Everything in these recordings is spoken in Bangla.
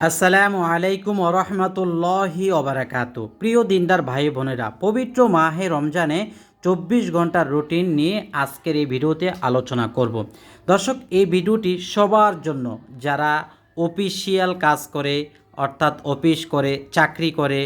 আসসালামু আলাইকুম ওরহমতুল্লাহি ওবরাকাত। প্রিয় দিনদার ভাই বোনেরা, পবিত্র মাহে রমজানে চব্বিশ ঘণ্টার রুটিন নিয়ে আজকের এই ভিডিওতে আলোচনা করব। দর্শক, এই ভিডিওটি সবার জন্য, যারা অফিসিয়াল কাজ করে, অর্থাৎ অফিস করে, চাকরি করে,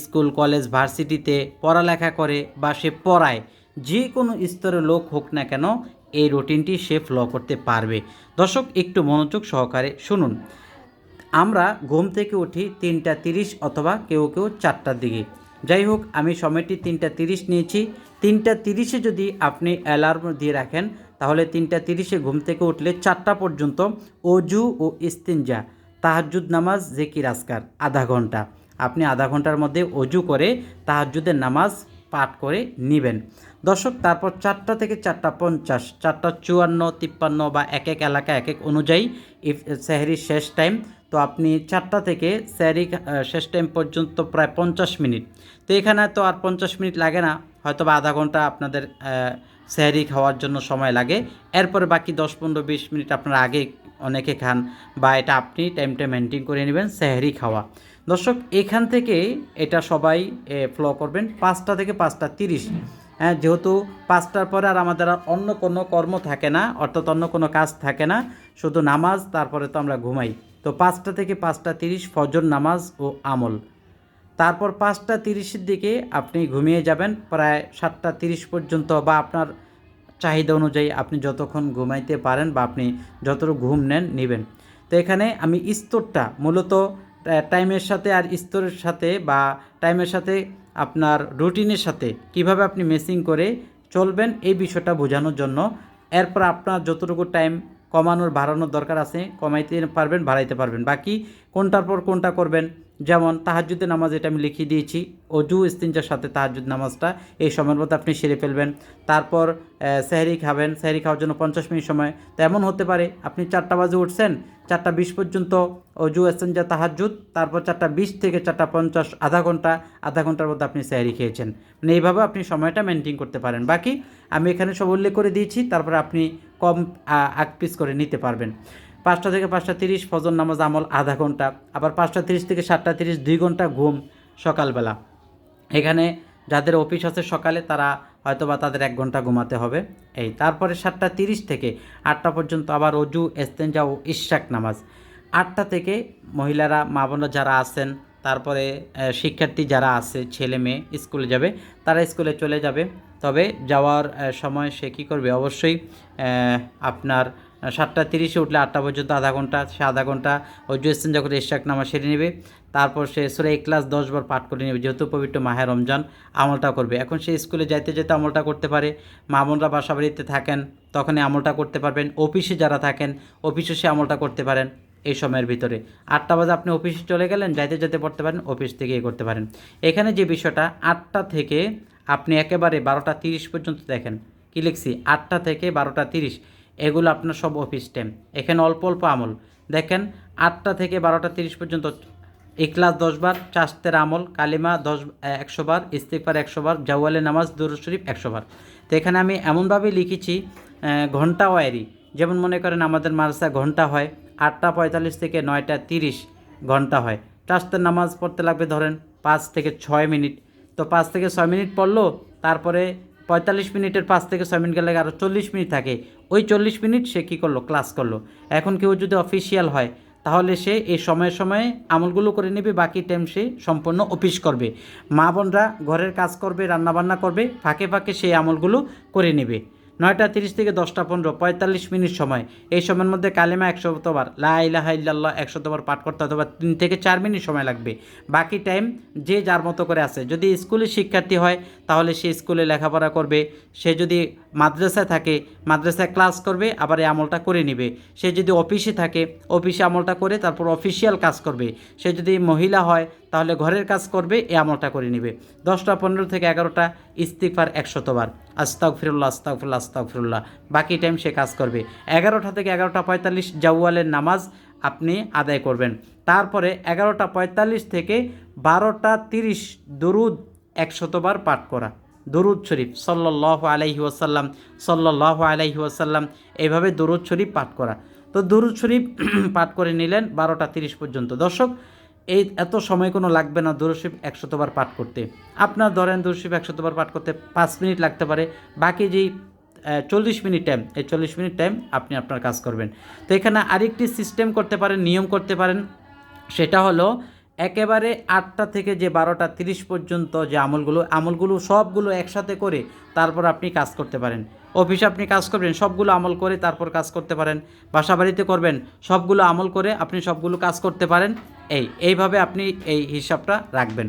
স্কুল, কলেজ, ভার্সিটিতে পড়ালেখা করে বা সে পড়ায় যে কোনো স্তরের লোক হোক না কেন, এই রুটিনটি সে ফলো করতে পারবে। দর্শক, একটু মনোযোগ সহকারে শুনুন। আমরা ঘুম থেকে উঠি তিনটা তিরিশ অথবা কেউ কেউ চারটার দিকে। যাই হোক, আমি সময়টি তিনটা তিরিশ নিয়েছি। তিনটা তিরিশে যদি আপনি অ্যালার্ম দিয়ে রাখেন, তাহলে তিনটা তিরিশে ঘুম থেকে উঠলে চারটা পর্যন্ত অজু ও ইস্তিনজা, তাহাজ্জুদ নামাজ, জেকির আসকার আধা ঘণ্টা। আপনি আধা ঘণ্টার মধ্যে অজু করে তাহাজ্জুদের নামাজ পাঠ করে নেবেন। দর্শক, তারপর চারটা থেকে চারটা পঞ্চাশ, চারটা চুয়ান্ন, তিপ্পান্ন বা এক এক এলাকা এক এক অনুযায়ী ইফ শেষ টাইম তো আপনি চারটা থেকে স্যারি শেষ টাইম পর্যন্ত প্রায় পঞ্চাশ মিনিট। তো এখানে তো আর পঞ্চাশ মিনিট লাগে না হয়তো বা আধা ঘণ্টা আপনাদের স্যারি খাওয়ার জন্য সময় লাগে। এরপরে বাকি দশ পনেরো বিশ মিনিট আপনারা আগে অনেকে খান বা এটা আপনি টাইম টাইমটা মেনটেন করে নেবেন স্যারি খাওয়া। দর্শক, এখান থেকে এটা সবাই ফলো করবেন। পাঁচটা থেকে পাঁচটা তিরিশ। হ্যাঁ যেহেতু পাঁচটার পরে আর আমাদের আর অন্য কোনো কর্ম থাকে না, অর্থাৎ অন্য কোনো কাজ থাকে না, শুধু নামাজ, তারপরে তো আমরা ঘুমাই। তো পাঁচটা থেকে পাঁচটা তিরিশ ফজর নামাজ ও আমল। তারপর পাঁচটা তিরিশের দিকে আপনি ঘুমিয়ে যাবেন, প্রায় সাতটা তিরিশ পর্যন্ত বা আপনার চাহিদা অনুযায়ী আপনি যতক্ষণ ঘুমাইতে পারেন বা আপনি যতটুকু ঘুম নেন, নেবেন। তো এখানে আমি স্তরটা মূলত টাইমের সাথে আর স্তরের সাথে বা টাইমের সাথে আপনার রুটিনের সাথে কীভাবে আপনি মেসিং করে চলবেন এই বিষয়টা বোঝানোর জন্য। এরপর আপনার যতটুকু টাইম কমানোর, বাড়ানোর দরকার আছে। কমাইতে পারবেন, বাড়াইতে পারবেন। বাকি কোনটার পর কোনটা করবেন? যেমন তাহাজুদের নামাজ এটা আমি লিখিয়ে দিয়েছি। অজু, ইস্তিনজার সাথে তাহাজুদ নামাজটা এই সময়ের মধ্যে আপনি সেরে ফেলবেন। তারপর সেহরি খাবেন। সেহরি খাওয়ার জন্য পঞ্চাশ মিনিট সময়। তো এমন হতে পারে, আপনি চারটা বাজে উঠছেন, চারটা বিশ পর্যন্ত অজু ইস্তিনজা তাহাজুদ তারপর চারটা বিশ থেকে চারটা পঞ্চাশ, আধা ঘণ্টা, আধা ঘণ্টার মধ্যে আপনি সেহরি খেয়েছেন। মানে এইভাবে আপনি সময়টা মেনটেন করতে পারেন। বাকি আমি এখানে সব উল্লেখ করে দিয়েছি। তারপরে আপনি কম আগ পিস করে নিতে পারবেন। পাঁচটা থেকে পাঁচটা তিরিশ, ফজর নামাজ আমল আধা ঘণ্টা। আবার পাঁচটা তিরিশ থেকে সাতটা তিরিশ, দুই ঘণ্টা ঘুম সকালবেলা। এখানে যাদের অফিস আছে সকালে, তারা হয়তো বা তাদের এক ঘণ্টা ঘুমাতে হবে। এই, তারপরে সাতটা তিরিশ থেকে আটটা পর্যন্ত আবার অজু এস্তেঞ্জা ও ইশাক নামাজ। আটটা থেকে মহিলারা, মা বোনরা যারা আছেন, তারপরে শিক্ষার্থী যারা আছে, ছেলে মেয়ে, স্কুলে যাবে, তারা স্কুলে চলে যাবে। তবে যাওয়ার সময় সে কী করবে? অবশ্যই আপনার সাতটা তিরিশে উঠলে আটটা পর্যন্ত আধা ঘণ্টা, সে আধা ঘণ্টা অজু ইস্তেন যখন ইশাক নামা সেরে নেবে। তারপর সে সুরে ক্লাস দশবার পাঠ করে নেবে, যেহেতু পবিত্র মাহে রমজান আমলটা করবে। এখন সে স্কুলে যাইতে যেতে আমলটা করতে পারে। মা বোনরা বাসা বাড়িতে থাকেন, তখনই আমলটা করতে পারবেন। অফিসে যারা থাকেন, অফিসে সে আমলটা করতে পারেন এই সময়ের ভিতরে। আটটা বাজে আপনি অফিসে চলে গেলেন, যাইতে যেতে পড়তে পারেন, অফিস থেকে করতে পারেন। এখানে যে বিষয়টা, আটটা থেকে একেবারে বারোটা তিরিশ পর্যন্ত দেখেন। কী লিখছি? আটটা থেকে বারোটা তিরিশ। এগুলো আপনার সব অফিস টাইম এখানে অল্প অল্প আমল। দেখেন, আটটা থেকে বারোটা তিরিশ পর্যন্ত ইকলাস দশবার চাস্তের আমল, কালিমা দশ একশো বার ইস্তিফার একশো বার, জাওয়ালে নামাজ দুরু শরীফ একশো বার। তো এখানে আমি এমনভাবে লিখেছি ঘণ্টা ওয়ারি। যেমন মনে করেন আমাদের মার্সা ঘণ্টা হয়, আটটা পঁয়তাল্লিশ থেকে নয়টা তিরিশ ঘণ্টা হয়। চাস্তের নামাজ পড়তে লাগবে ধরেন পাঁচ থেকে ছয় মিনিট। তো পাঁচ থেকে ছয় মিনিট পড়ল, তারপরে পঁয়তাল্লিশ মিনিটের পাঁচ থেকে ছয় মিনিট গেলে আরও চল্লিশ মিনিট থাকে। ওই চল্লিশ মিনিট সে কী করল? ক্লাস করল। এখন কেউ যদি অফিসিয়াল হয়, তাহলে সে এই সময়ে সময়ে আমলগুলো করে নেবে, বাকি টাইম সে সম্পূর্ণ অফিস করবে। মা বোনরা ঘরের কাজ করবে, রান্নাবান্না করবে, ফাঁকে ফাঁকে সেই আমলগুলো করে নেবে। নয়টা তিরিশ থেকে দশটা পনেরো, পঁয়তাল্লিশ মিনিট সময়। এই সময়ের মধ্যে কালেমা একশতবার লাহাইল্লাহ একশতবার পাঠ করতে অথবা তিন থেকে চার মিনিট সময় লাগবে। বাকি টাইম যে যার মতো করে আছে। যদি স্কুলে শিক্ষার্থী হয়, তাহলে সে স্কুলে লেখাপড়া করবে। সে যদি মাদ্রাসায় থাকে, মাদ্রাসায় ক্লাস করবে, আবার এই আমলটা করে নেবে। সে যদি অফিসে থাকে, অফিসে আমলটা করে, তারপর অফিসিয়াল কাজ করবে। সে যদি মহিলা হয়, তাহলে ঘরের কাজ করবে, এই আমলটা করে নেবে। দশটা, পনেরো থেকে এগারোটা ইস্তিফার একশতবার। আস্তাক ফিরুল্লাহ আস্তাক ফিরুল্লাহ আস্তাক ফিরুল্লাহ বাকি টাইম সে কাজ করবে। এগারোটা থেকে এগারোটা পঁয়তাল্লিশ জাওয়ালের নামাজ আপনি আদায় করবেন। তারপরে এগারোটা পঁয়তাল্লিশ থেকে বারোটা তিরিশ দরুদ একশতবার পাঠ করা। দরুদ শরীফ সল্লাহ আলাইহি ওয়াসাল্লাম সল্লাহ আলাইহি ওয়াসাল্লাম এইভাবে দরুদ শরীফ পাঠ করা। তো দুরুদ শরীফ পাঠ করে নিলেন বারোটা তিরিশ পর্যন্ত। দর্শক, এই এত সময় কোনো লাগবে না দুরুদ শরীফ একশতবার পাঠ করতে। আপনার ধরেন দুরুদ শরীফ একশতবার পাঠ করতে পাঁচ মিনিট লাগতে পারে, বাকি যেই চল্লিশ মিনিট টাইম এই চল্লিশ মিনিট টাইম আপনি আপনার কাজ করবেন। তো এখানে আরেকটি সিস্টেম করতে পারেন, নিয়ম করতে পারেন, সেটা হলো একেবারে আটটা থেকে যে বারোটা তিরিশ পর্যন্ত যে আমলগুলো আমলগুলো সবগুলো একসাথে করে তারপর আপনি কাজ করতে পারেন। অফিসে আপনি কাজ করবেন, সবগুলো আমল করে তারপর কাজ করতে পারেন। বাসাবাড়িতে করবেন, সবগুলো আমল করে আপনি সবগুলো কাজ করতে পারেন। এই, এইভাবে আপনি এই হিসাবটা রাখবেন।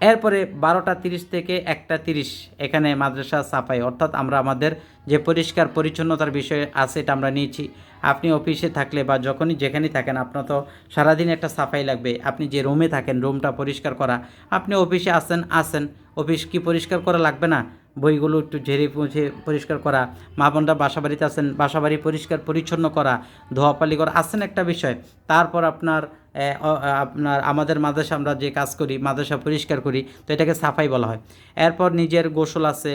এরপরে বারোটা তিরিশ থেকে একটা তিরিশ এখানে মাদ্রাসা সাফাই। অর্থাৎ আমরা আমাদের যে পরিষ্কার পরিচ্ছন্নতার বিষয় আছে এটা আমরা নিয়েছি। আপনি অফিসে থাকলে বা যখনই যেখানেই থাকেন, আপনার তো সারাদিন একটা সাফাই লাগবে। আপনি যে রুমে থাকেন, রুমটা পরিষ্কার করা। আপনি অফিসে আসেন আসেন। অফিস কি পরিষ্কার করা লাগবে না? বইগুলো একটু ঝেড়ে পুঁছে পরিষ্কার করা। মা বোনরা বাসা বাড়িতে আসেন বাসা বাড়ি পরিষ্কার পরিচ্ছন্ন করা ধোয়াপালি করা আসেন একটা বিষয়। তারপর আপনার আপনার আমাদের মাদ্রাসা আমরা যে কাজ করি, মাদ্রাসা পরিষ্কার করি, তো এটাকে সাফাই বলা হয়। এরপর নিজের গোসল আছে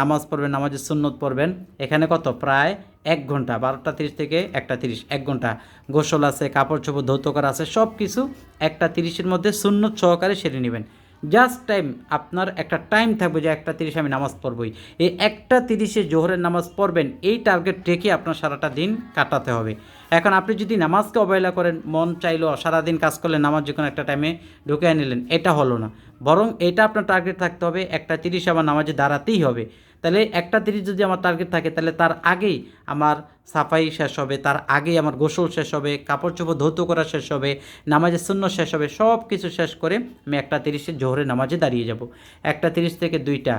নামাজ পড়বেন, নামাজের সুন্নত পড়বেন। এখানে কত? প্রায় এক ঘণ্টা, বারোটা তিরিশ থেকে একটা তিরিশ, এক ঘণ্টা। গোসল আছে, কাপড় চোপড় ধৌত করা আছে সব কিছু একটা তিরিশের মধ্যে সুন্নত সহকারে সেরে নেবেন। জাস্ট টাইম আপনার একটা টাইম থাকবে যে একটা তিরিশে আমি নামাজ পড়বই। এই একটা তিরিশে জোহরের নামাজ পড়বেন, এই টার্গেট রেখে আপনার সারাটা দিন কাটাতে হবে। এখন আপনি যদি নামাজকে অবহেলা করেন, মন চাইলো সারাদিন কাজ করলেন, নামাজ যখন একটা টাইমে ঢুকে নিলেন, এটা হলো না। বরং এটা আপনার টার্গেট থাকতে হবে, একটা তিরিশে আমার নামাজে দাঁড়াতেই হবে। তাহলে একটা তিরিশ যদি আমার টার্গেট থাকে, তাহলে তার আগেই আমার সাফাই শেষ হবে, তার আগেই আমার গোসল শেষ হবে, কাপড় চোপড় ধৌত করা শেষ হবে, নামাজের শূন্য শেষ হবে সব কিছু শেষ করে আমি একটা তিরিশে জোহরে নামাজে দাঁড়িয়ে যাব। একটা তিরিশ থেকে দুইটা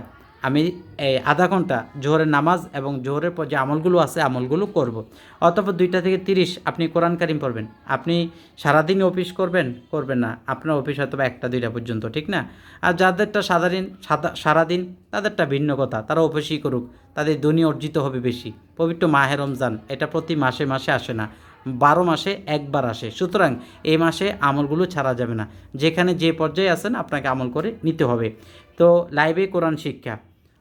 আমি এই আধা ঘণ্টা জোহরের নামাজ এবং জোহরের পর যে আমলগুলো আছে, আমলগুলো করব। অতপর দুইটা থেকে তিরিশ আপনি কোরআন কারিম পড়বেন। আপনি সারাদিন অফিস করবেন করবেন না। আপনার অফিস হয়তো একটা, দুইটা পর্যন্ত, ঠিক না? আর যাদেরটা সাধারণ সাদা, সারাদিন, তাদেরটা ভিন্ন কথা। তারা অফিসই করুক। তাদের দুনিয়া অর্জিত হবে বেশি। পবিত্র মাহে রমজান, এটা প্রতি মাসে মাসে আসে না। বারো মাসে একবার আসে। সুতরাং এই মাসে আমলগুলো ছাড়া যাবে না। যেখানে যে পর্যায়ে আছেন, আপনাকে আমল করে নিতে হবে। তো লাইভে কোরআন শিক্ষা।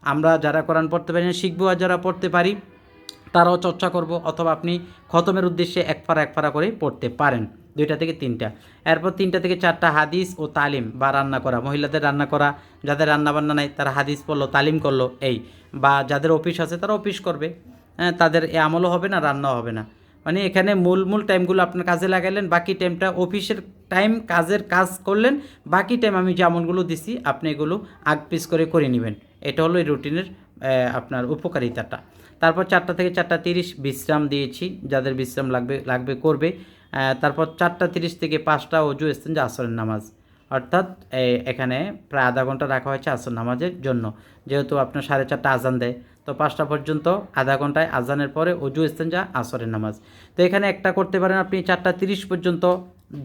আমরা যারা কোরআন পড়তে পারি না, শিখব আর যারা পড়তে পারি, তারাও চর্চা করব অথবা আপনি খতমের উদ্দেশ্যে এক ফাড়া এক ফাড়া করে পড়তে পারেন। দুইটা থেকে তিনটা। এরপর তিনটা থেকে চারটা হাদিস ও তালিম বা রান্না করা। মহিলাদের রান্না করা, যাদের রান্না বান্না নাই, তারা হাদিস পড়ল, তালিম করল, এই। বা যাদের অফিস আছে, তারা অফিস করবে। হ্যাঁ তাদের এ আমলও হবে না, রান্নাও হবে না। মানে এখানে মূল মূল টাইমগুলো আপনার কাজে লাগাইলেন, বাকি টাইমটা অফিসের টাইম কাজের কাজ করলেন, বাকি টাইম আমি যে আমলগুলো দিছি, আপনি এগুলো আগ পিস করে করে নেবেন। এটা হলো এই রুটিনের আপনার উপকারিতাটা। তারপর চারটা থেকে চারটা তিরিশ বিশ্রাম দিয়েছি, যাদের বিশ্রাম লাগবে লাগবে করবে। তারপর চারটা তিরিশ থেকে পাঁচটা অজু যে আসরের নামাজ। অর্থাৎ এখানে প্রায় আধা ঘণ্টা রাখা হয়েছে আসর নামাজের জন্য। যেহেতু আপনার সাড়ে চারটা আজান দেয়, তো পাঁচটা পর্যন্ত আধা ঘন্টায় আজানের পরে অজু যা আসরের নামাজ। তো এখানে একটা করতে পারেন আপনি চারটা তিরিশ পর্যন্ত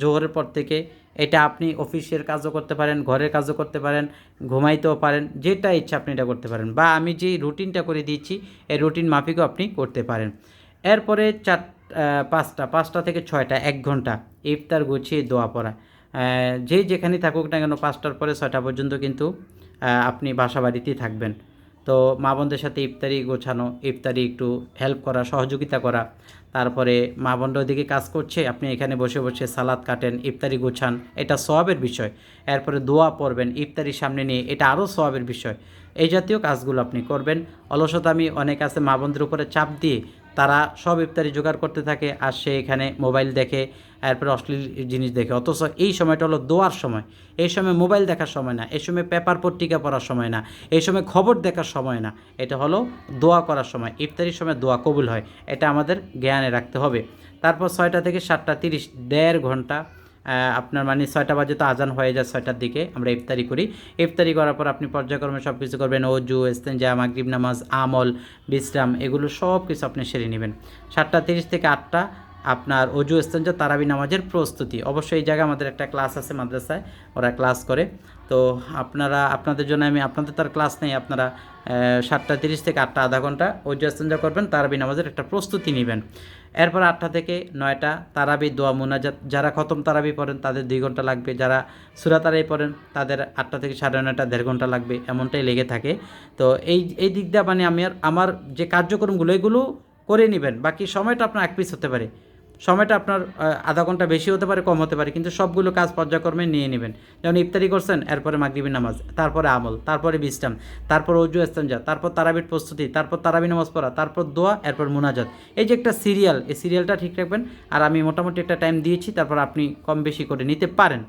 জোহরের পর থেকে এটা আপনি অফিসের কাজও করতে পারেন, ঘরের কাজও করতে পারেন, ঘুমাইতেও পারেন, যেটা ইচ্ছা আপনি এটা করতে পারেন। বা আমি যে রুটিনটা করে দিয়েছি, এই রুটিন মাফিকও আপনি করতে পারেন। এরপরে চার পাঁচটা পাঁচটা থেকে ছয়টা, এক ঘণ্টা ইফতার, গুছিয়ে, দোয়া পড়া। যে যেখানে থাকুক না কেন, পাঁচটার পরে ছয়টা পর্যন্ত কিন্তু আপনি বাসা বাড়িতেই থাকবেন। তো মা বোনদের সাথে ইফতারি গোছানো, ইফতারি একটু হেল্প করা, সহযোগিতা করা। তারপরে মা বোনরা ওদিকে কাজ করছে, আপনি এখানে বসে বসে সালাদ কাটেন, ইফতারি গোছান, এটা সওয়াবের বিষয়। এরপরে দোয়া পড়বেন ইফতারি সামনে নিয়ে, এটা আরও সওয়াবের বিষয়। এই জাতীয় কাজগুলো আপনি করবেন। অলসতামি অনেক আছে মা বোনদের উপরে চাপ দিয়ে তারা সব ইফতারি জোগাড় করতে থাকে, আর সে এখানে মোবাইল দেখে এরপরে অশ্লীল জিনিস দেখে। অথচ এই সময়টা হলো দোয়ার সময়। এই সময় মোবাইল দেখার সময় না। এই সময় পেপার পত্রিকা পড়ার সময় না। এই সময় খবর দেখার সময় না। এটা হলো দোয়া করার সময়। ইফতারির সময় দোয়া কবুল হয়। এটা আমাদের জ্ঞানে রাখতে হবে। তারপর ছয়টা থেকে সাতটা তিরিশ, দেড় ঘণ্টা আপনার মানে ছয়টা বাজে তো আজান হয়ে যায় ছয়টার দিকে। আমরা ইফতারি করি। ইফতারি করার পর আপনি পর্যায়ক্রমে সব কিছু করবেন। অজু এস্তেঞ্জা মাগরিব, নামাজ, আমল, বিশ্রাম, এগুলো সব কিছু আপনি সেরে নেবেন। সাতটা তিরিশ থেকে আটটা আপনার অজু এস্তেঞ্জা তারাবি নামাজের প্রস্তুতি। অবশ্যই এই জায়গায় আমাদের একটা ক্লাস আছে মাদ্রাসায়, ওরা ক্লাস করে। তো আপনারা, আপনাদের জন্য আমি, আপনাদের তার ক্লাস নেই, আপনারা সাতটা তিরিশ থেকে আটটা আধা ঘণ্টা অজু এস্তেঞ্জা করবেন, তারাবি নামাজের একটা প্রস্তুতি নেবেন। এরপর আটটা থেকে নয়টা তারাবি দোয়া মুনাজাত, যারা খতম তারাবি পড়েন, তাদের দুই ঘণ্টা লাগবে। যারা সুরা তারাই পড়েন, তাদের আটটা থেকে সাড়ে নয়টা, দেড় ঘণ্টা লাগবে, এমনটাই লেগে থাকে। তো এই এই দিক দিয়ে মানে আমি আমার যে কার্যক্রমগুলো, এগুলো করে নেবেন। বাকি সময়টা আপনার এক পিস হতে পারে। সময়টা আপনার আধা ঘণ্টা বেশি হতে পারে, কম হতে পারে, কিন্তু সবগুলো কাজ পর্যায়ক্রমে নিয়ে নেবেন। যেমন ইফতারি করছেন, এরপরে মাগরিবি নামাজ, তারপরে আমল, তারপরে বিশ্রাম, তারপর অজু ইস্তেঞ্জা তারপর তারাবির প্রস্তুতি, তারপর তারাবি নামাজ পড়া, তারপর দোয়া, এরপর মুনাজাত। এই যে একটা সিরিয়াল, এই সিরিয়ালটা ঠিক রাখবেন, আর আমি মোটামুটি একটা টাইম দিয়েছি, তারপর আপনি কম বেশি করে নিতে পারেন।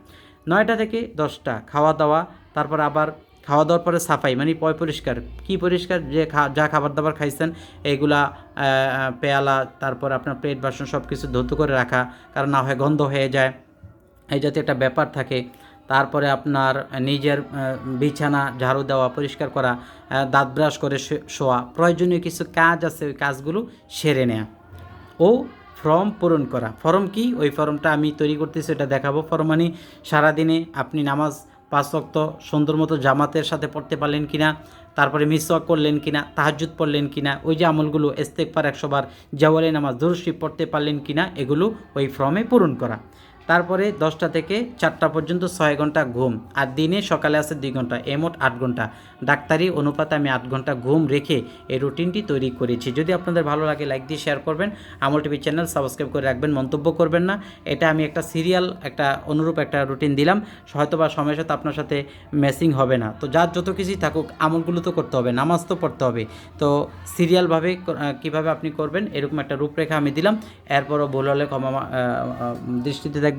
নয়টা থেকে দশটা, খাওয়া দাওয়া, তারপর আবার খাওয়া দাওয়ার পরে সাফাই মানে পয় পরিষ্কার। কি পরিষ্কার? যে যা খাবার দাবার খাইছেন, এগুলা পেয়ালা, তারপর আপনার প্লেট, বাসন সব কিছু ধৌত করে রাখা, কারণ না হয় গন্ধ হয়ে যায়। এই জাতীয় একটা ব্যাপার থাকে। তারপরে আপনার নিজের বিছানা, ঝাড়ু দেওয়া, পরিষ্কার করা দাঁত ব্রাশ করে শোয়া, প্রয়োজনীয় কিছু কাজ আছে, ওই কাজগুলো সেরে নেওয়া ও ফর্ম পূরণ করা। ফর্ম কি? ওই ফর্মটা আমি তৈরি করতেছি এটা দেখাবো। ফর্ম মানে সারাদিনে আপনি নামাজ পাঁচ রক্ত সুন্দর মতো জামাতের সাথে পড়তে পারলেন কিনা, তারপরে মিসওয়াক করলেন কিনা তাহাজুদ পড়লেন কিনা, ওই যে আমলগুলো ইস্তেকবার একশোবার জাওয়ালে নামাজ দুরুশি পড়তে পারলেন কিনা, এগুলো ওই ফর্মে পূরণ করা। তারপরে দশটা থেকে চারটা পর্যন্ত ছয় ঘণ্টা ঘুম আর দিনে সকালে আছে দুই ঘণ্টা এমোট আট ঘণ্টা। ডাক্তারি অনুপাতে আমি আট ঘণ্টা ঘুম রেখে এই রুটিনটি তৈরি করেছি। যদি আপনাদের ভালো লাগে, লাইক দিয়ে শেয়ার করবেন। আমল টিভি চ্যানেল সাবস্ক্রাইব করে রাখবেন, মন্তব্য করবেন না। এটা আমি একটা সিরিয়াল একটা অনুরূপ একটা রুটিন দিলাম। হয়তো বা সময়ের সাথে আপনার সাথে ম্যাচিং হবে না। তো যার যত কিছুই থাকুক, আমলগুলো তো করতে হবে, নামাজ তো পড়তে হবে। তো সিরিয়ালভাবে কীভাবে আপনি করবেন, এরকম একটা রূপরেখা আমি দিলাম। এরপরও ভুল হলে ক্ষমা দৃষ্টিতে দেখবেন।